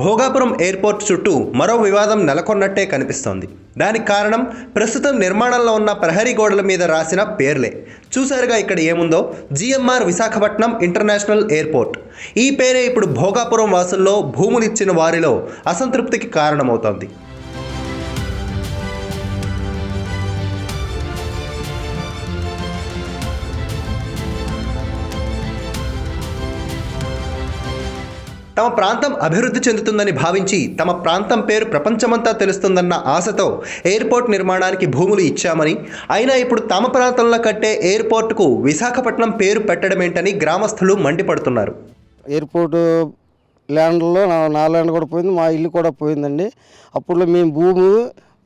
Bhogapuram airport చుట్టూ మరో వివాదం నెలకొన్నట్టే కనిపిస్తోంది. దానికి కారణం ప్రస్తుతం నిర్మాణంలో ఉన్న ప్రహరీ గోడల మీద రాసిన పేర్లే. చూశారుగా ఇక్కడ ఏముందో? GMR Visakhapatnam international airport. ఈ పేరే ఇప్పుడు భోగాపురం వాసుల్లో భూములిచ్చిన వారిలో అసంతృప్తికి కారణమవుతోంది. తమ ప్రాంతం అభివృద్ధి చెందుతుందని భావించి తమ ప్రాంతం పేరు ప్రపంచమంతా తెలుస్తుందన్న ఆశతో ఎయిర్పోర్ట్ నిర్మాణానికి భూములు ఇచ్చామని అయినా ఇప్పుడు తమ ప్రాంతంలో కట్టే ఎయిర్పోర్ట్కు విశాఖపట్నం పేరు పెట్టడమేంటని గ్రామస్తులు మండిపడుతున్నారు. ఎయిర్పోర్ట్ ల్యాండ్లో నా నా ల్యాండ్ కూడా పోయింది మా ఇల్లు కూడా పోయిందండి. అప్పుడు మేము భూమి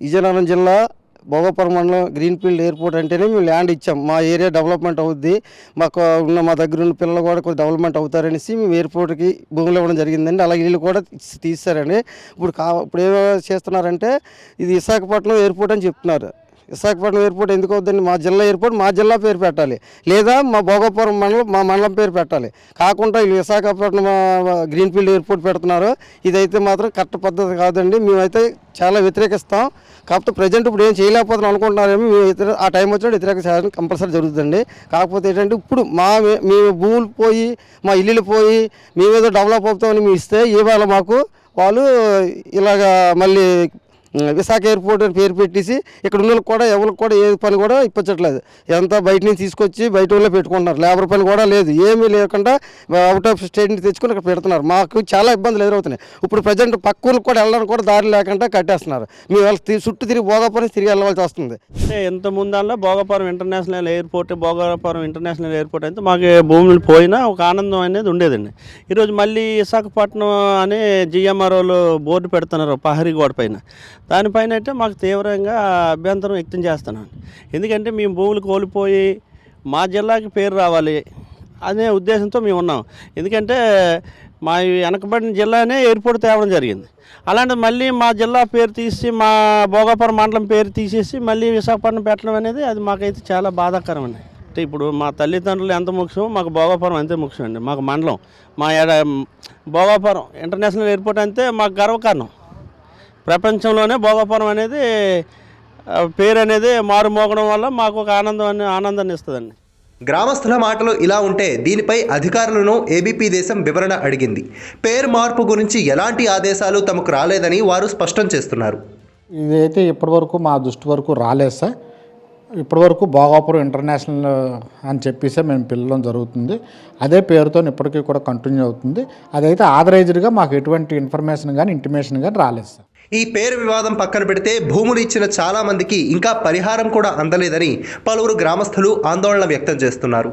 విజయనగరం జిల్లా భోగపురం మండలం గ్రీన్ఫీల్డ్ ఎయిర్పోర్ట్ అంటేనే మేము ల్యాండ్ ఇచ్చాం. మా ఏరియా డెవలప్మెంట్ అవుద్ది. మాకు ఉన్న మా దగ్గర ఉన్న పిల్లలు కూడా కొంచెం డెవలప్మెంట్ అవుతారనేసి మేము ఎయిర్పోర్ట్కి భూములు ఇవ్వడం జరిగిందండి. అలాగే వీళ్ళు కూడా తీస్తారండి. ఇప్పుడు కా ఇప్పుడు ఏమో చేస్తున్నారంటే ఇది విశాఖపట్నం ఎయిర్పోర్ట్ అని చెప్తున్నారు. విశాఖపట్నం ఎయిర్పోర్ట్ ఎందుకు అవుతుంది మా జిల్లా ఎయిర్పోర్ట్ మా జిల్లా పేరు పెట్టాలి. లేదా మా భోగపురం మండలం మా మండలం పేరు పెట్టాలి. కాకుండా వీళ్ళు విశాఖపట్నం గ్రీన్ఫీల్డ్ ఎయిర్పోర్ట్ పెడుతున్నారు. ఇదైతే మాత్రం కరెక్ట్ పద్ధతి కాదండి. మేమైతే చాలా వ్యతిరేకిస్తాం. కాకపోతే ప్రజెంట్ ఇప్పుడు ఏం చేయలేకపోతున్నాం అనుకుంటున్నారేమో మేము ఆ టైం వచ్చినప్పుడు వ్యతిరేక చేయడం కంపల్సరీ జరుగుతుందండి. కాకపోతే ఏంటంటే ఇప్పుడు మా మేము భూములు పోయి మా ఇల్లులు పోయి మేమేదో డెవలప్ అవుతామని మేము ఇస్తే ఇవాళ మాకు. వాళ్ళు ఇలాగా మళ్ళీ విశాఖ ఎయిర్పోర్ట్ అని పేరు పెట్టేసి ఇక్కడ ఉన్న వాళ్ళకి కూడా ఎవరికి కూడా ఏ పని కూడా ఇప్పించట్లేదు. ఎంత బయట నుంచి తీసుకొచ్చి బయట వాళ్ళే పెట్టుకుంటున్నారు. లేబర్ పని కూడా లేదు. ఏమీ లేకుండా అవుట్ ఆఫ్ స్టేట్ నుంచి తెచ్చుకొని ఇక్కడ పెడుతున్నారు. మాకు చాలా ఇబ్బందులు ఎదురవుతున్నాయి. ఇప్పుడు ప్రజెంట్ పక్క ఊరికి కూడా వెళ్ళడానికి కూడా దారి లేకుండా కట్టేస్తున్నారు. మేము వెళ్ళి చుట్టూ తిరిగి భోగాపురం తిరిగి వెళ్ళవలసి వస్తుంది. ఎంత ముందల్లో Bhogapuram international airport Bhogapuram international airport అయితే మాకు భూములు పోయినా ఒక ఆనందం అనేది ఉండేదండి. ఈరోజు మళ్ళీ విశాఖపట్నం అనే జిఎంఆర్ఓలు బోర్డు పెడుతున్నారు పహరీ గోడ పైన. దానిపైన అయితే మాకు తీవ్రంగా అభ్యంతరం వ్యక్తం చేస్తున్నాను. ఎందుకంటే మేము భూములు కోల్పోయి మా జిల్లాకి పేరు రావాలి అనే ఉద్దేశంతో మేము ఉన్నాం. ఎందుకంటే మా వెనకబడిన జిల్లానే ఎయిర్పోర్ట్ తేవడం జరిగింది. అలాంటి మళ్ళీ మా జిల్లా పేరు తీసి మా భోగాపురం మండలం పేరు తీసేసి మళ్ళీ విశాఖపట్నం పెట్టడం అనేది అది మాకైతే చాలా బాధాకరం అండి అంటే ఇప్పుడు మా తల్లిదండ్రులు ఎంత ముఖ్యమో మాకు భోగాపురం అంతే ముఖ్యం అండి మాకు మండలం. మా భోగాపురం ఇంటర్నేషనల్ ఎయిర్పోర్ట్ అంతే మాకు గర్వకారణం. ప్రపంచంలోనే భోగాపురం అనేది పేరు అనేది మారుమోగడం వల్ల మాకు ఒక ఆనందం అనే ఆనందాన్ని ఇస్తుందండి. గ్రామస్తుల మాటలు ఇలా ఉంటే దీనిపై అధికారులను ఏబీపీ దేశం వివరణ అడిగింది. పేరు మార్పు గురించి ఎలాంటి ఆదేశాలు తమకు రాలేదని వారు స్పష్టం చేస్తున్నారు. ఇదైతే ఇప్పటివరకు మా దృష్టి వరకు రాలేదు సార్. ఇప్పటివరకు భోగాపురం ఇంటర్నేషనల్ అని చెప్పేసి మేము పిల్లడం జరుగుతుంది. అదే పేరుతో ఇప్పటికీ కూడా కంటిన్యూ అవుతుంది. అదైతే ఆథరైజ్డ్గా మాకు ఎటువంటి ఇన్ఫర్మేషన్ కానీ ఇంటిమేషన్ కానీ రాలేదు సార్. ఈ పేరు వివాదం పక్కన పెడితే భూములు ఇచ్చిన చాలా మందికి ఇంకా పరిహారం కూడా అందలేదని పలువురు గ్రామస్తులు ఆందోళన వ్యక్తం చేస్తున్నారు